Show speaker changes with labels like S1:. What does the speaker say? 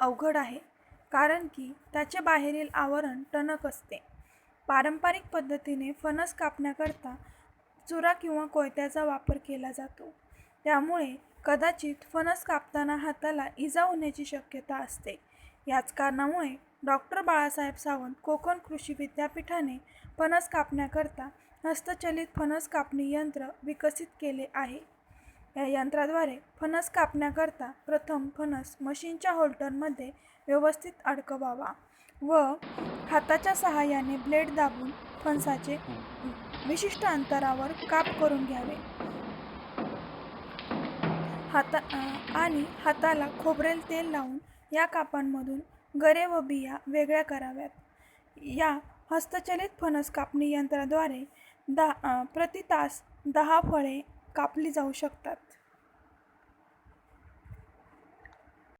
S1: अवघड आहे कारण की त्याचे बाहेरील आवरण टणक असते. पारंपरिक पद्धतीने फणस कापण्याकरता चुरा किंवा कोयत्याचा वापर केला जातो. त्यामुळे कदाचित फणस कापताना हाताला इजा होण्याची शक्यता असते. याच कारणामुळे डॉक्टर बाळासाहेब सावंत कोकण कृषी विद्यापीठाने फणस कापण्याकरता हस्तचलित फणस कापणी यंत्र विकसित केले आहे. या यंत्राद्वारे फणस कापण्याकरता प्रथम फणस मशीनच्या होल्डरमध्ये व्यवस्थित अडकवावा व हाताच्या सहाय्याने ब्लेड दाबून फणसाचे विशिष्ट अंतरावर काप करून घ्यावे. हाता आणि हाताला खोबरेल तेल लावून या कापांमधून गरे व बिया वेगळ्या कराव्यात. या हस्तचलित फणस कापणी यंत्राद्वारे दा प्रति तास दहा फळे कापली जाऊ शकतात.